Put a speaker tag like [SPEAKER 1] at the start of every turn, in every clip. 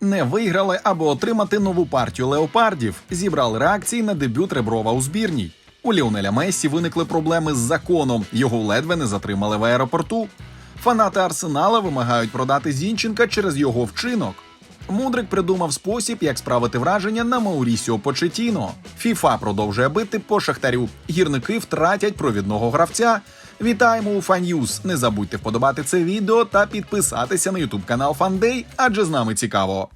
[SPEAKER 1] Не виграли, аби отримати нову партію леопардів. Зібрали реакції на дебют Реброва у збірній. У Ліонеля Мессі виникли проблеми з законом. Його ледве не затримали в аеропорту. Фанати Арсенала вимагають продати Зінченка через його вчинок. Мудрик придумав спосіб, як справити враження на Маурісіо Почетіно. Фіфа продовжує бити по шахтарю. Гірники втратять провідного гравця. Вітаємо у Фан'юз. Не забудьте вподобати це відео та підписатися на ютуб канал Фандей, адже з нами цікаво.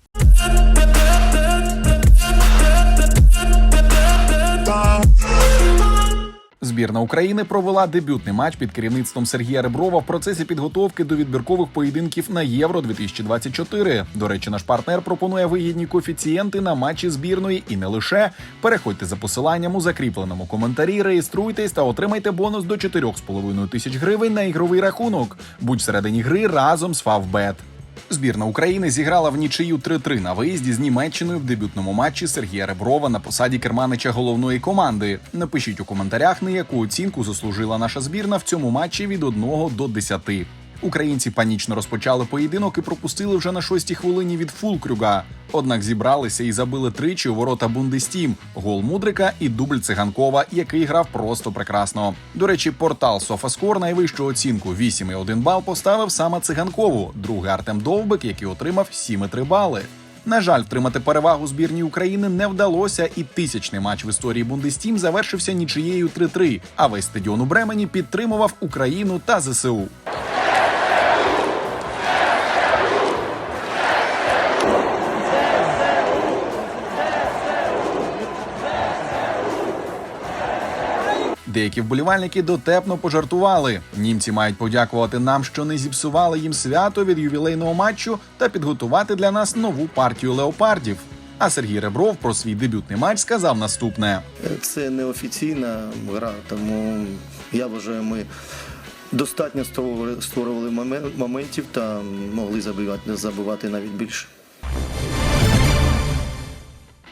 [SPEAKER 1] Збірна України провела дебютний матч під керівництвом Сергія Реброва в процесі підготовки до відбіркових поєдинків на Євро 2024 До речі, наш партнер пропонує вигідні коефіцієнти на матчі збірної і не лише. Переходьте за посиланням у закріпленому коментарі, реєструйтесь та отримайте бонус до 4,5 тисяч гривень на ігровий рахунок. Будь всередині гри разом з Фавбет. Збірна України зіграла в нічию 3-3 на виїзді з Німеччиною в дебютному матчі Сергія Реброва на посаді керманича головної команди. Напишіть у коментарях, на яку оцінку заслужила наша збірна в цьому матчі від 1 до 10. Українці панічно розпочали поєдинок і пропустили вже на шостій хвилині від Фулкрюга. Однак зібралися і забили тричі у ворота Бундестім, гол Мудрика і дубль циганкова, який грав просто прекрасно. До речі, портал Софаскор найвищу оцінку 8,1 бал поставив саме циганкову. Другий Артем Довбик, який отримав 7,3 бали. На жаль, втримати перевагу збірній України не вдалося, і тисячний матч в історії Бундестім завершився нічиєю 3-3, А весь стадіон у Бремені підтримував Україну та ЗСУ. Деякі вболівальники дотепно пожартували. Німці мають подякувати нам, що не зіпсували їм свято від ювілейного матчу та підготувати для нас нову партію леопардів. А Сергій Ребров про свій дебютний матч сказав наступне:
[SPEAKER 2] Це неофіційна гра, тому я вважаю, ми достатньо створювали, створювали момен- моментів та могли забивати, забивати навіть більше.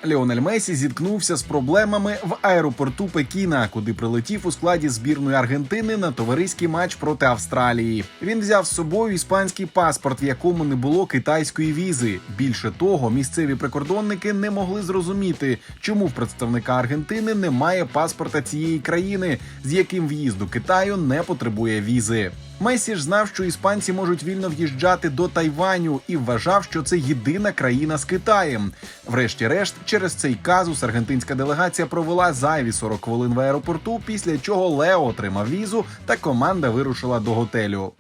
[SPEAKER 1] Леонель Месі зіткнувся з проблемами в аеропорту Пекіна, куди прилетів у складі збірної Аргентини на товариський матч проти Австралії. Він взяв з собою іспанський паспорт, в якому не було китайської візи. Більше того, місцеві прикордонники не могли зрозуміти, чому в представника Аргентини немає паспорта цієї країни, з яким в'їзд до Китаю не потребує візи. Месі ж знав, що іспанці можуть вільно в'їжджати до Тайваню і вважав, що це єдина країна з Китаєм. Врешті-решт, через цей казус аргентинська делегація провела зайві 40 хвилин в аеропорту, після чого Лео отримав візу, та команда вирушила до готелю.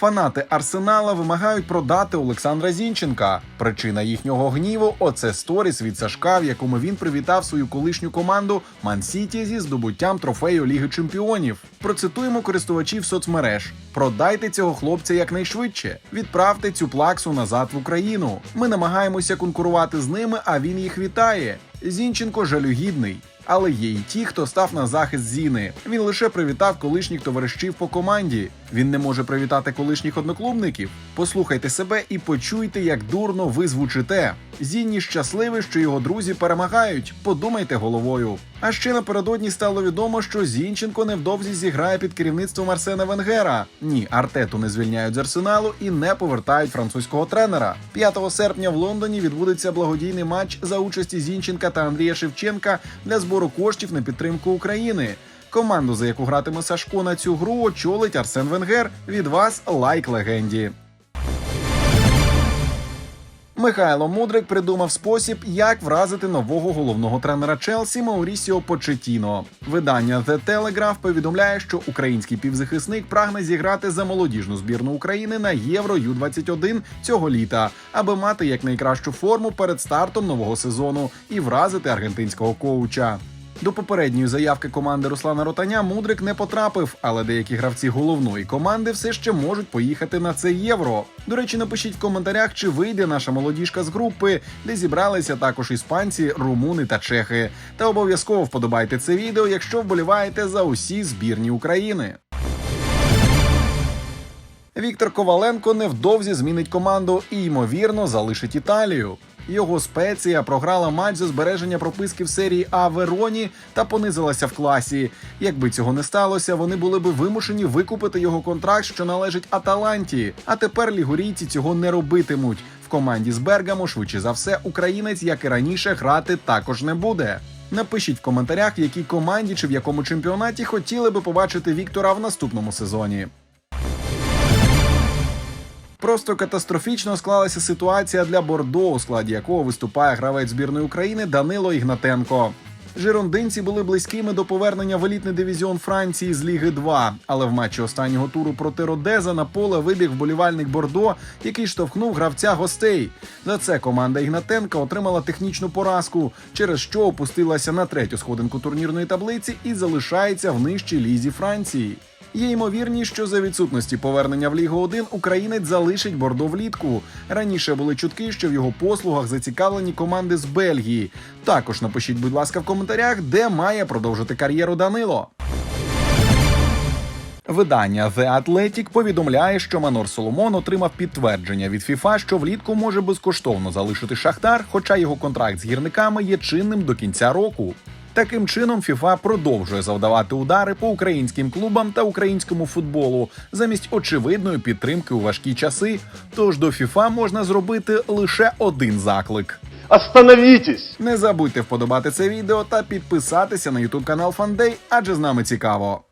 [SPEAKER 1] Фанати Арсенала вимагають продати Олександра Зінченка. Причина їхнього гніву оце сторіс від Сашка, в якому він привітав свою колишню команду Ман-Сіті зі здобуттям трофею Ліги Чемпіонів. Процитуємо користувачів соцмереж: продайте цього хлопця якнайшвидше. Відправте цю плаксу назад в Україну. Ми намагаємося конкурувати з ними, а він їх вітає. Зінченко жалюгідний. Але є і ті, хто став на захист Зіни. Він лише привітав колишніх товаришів по команді. Він не може привітати колишніх одноклубників. Послухайте себе і почуйте, як дурно ви звучите. Зінні щасливий, що його друзі перемагають. Подумайте головою. А ще напередодні стало відомо, що Зінченко невдовзі зіграє під керівництвом Арсена Венгера. Ні, Артету не звільняють з арсеналу і не повертають французького тренера. 5 серпня в Лондоні відбудеться благодійний матч за участі Зінченка та Андрія Шевченка для збору коштів на підтримку України. Команду, за яку гратиме Сашко на цю гру, очолить Арсен Венгер. Від вас лайк легенді. Михайло Мудрик придумав спосіб, як вразити нового головного тренера Челсі Маурісіо Почетіно. Видання The Telegraph повідомляє, що український півзахисник прагне зіграти за молодіжну збірну України на Євро Ю-21 цього літа, аби мати якнайкращу форму перед стартом нового сезону і вразити аргентинського коуча. До попередньої заявки команди Руслана Ротаня Мудрик не потрапив, але деякі гравці головної команди все ще можуть поїхати на це євро. До речі, напишіть в коментарях, чи вийде наша молодіжка з групи, де зібралися також іспанці, румуни та чехи. Та обов'язково вподобайте це відео, якщо вболіваєте за усі збірні України. Віктор Коваленко невдовзі змінить команду і ймовірно залишить Італію. Його спеція програла матч за збереження прописки в серії А Вероні та понизилася в класі. Якби цього не сталося, вони були би вимушені викупити його контракт, що належить Аталанті. А тепер лігурійці цього не робитимуть. В команді з Бергамо, швидше за все, українець, як і раніше, грати також не буде. Напишіть в коментарях, в якій команді чи в якому чемпіонаті хотіли би побачити Віктора в наступному сезоні. Просто катастрофічно склалася ситуація для Бордо, у складі якого виступає гравець збірної України Данило Ігнатенко. Жирондинці були близькими до повернення в елітний дивізіон Франції з Ліги 2, але в матчі останнього туру проти Родеза на поле вибіг вболівальник Бордо, який штовхнув гравця гостей. За це команда Ігнатенка отримала технічну поразку, через що опустилася на третю сходинку турнірної таблиці і залишається в нижчій лізі Франції. Є ймовірність, що за відсутності повернення в Лігу 1 українець залишить Бордо влітку. Раніше були чутки, що в його послугах зацікавлені команди з Бельгії. Також напишіть, будь ласка, в коментарях, де має продовжити кар'єру Данило. Видання The Athletic повідомляє, що Манор Соломон отримав підтвердження від FIFA, що влітку може безкоштовно залишити Шахтар, хоча його контракт з гірниками є чинним до кінця року. Таким чином, ФІФА продовжує завдавати удари по українським клубам та українському футболу замість очевидної підтримки у важкі часи. Тож до ФІФА можна зробити лише один заклик.
[SPEAKER 3] Остановітесь!
[SPEAKER 1] Не забудьте вподобати це відео та підписатися на YouTube канал Фандей, адже з нами цікаво.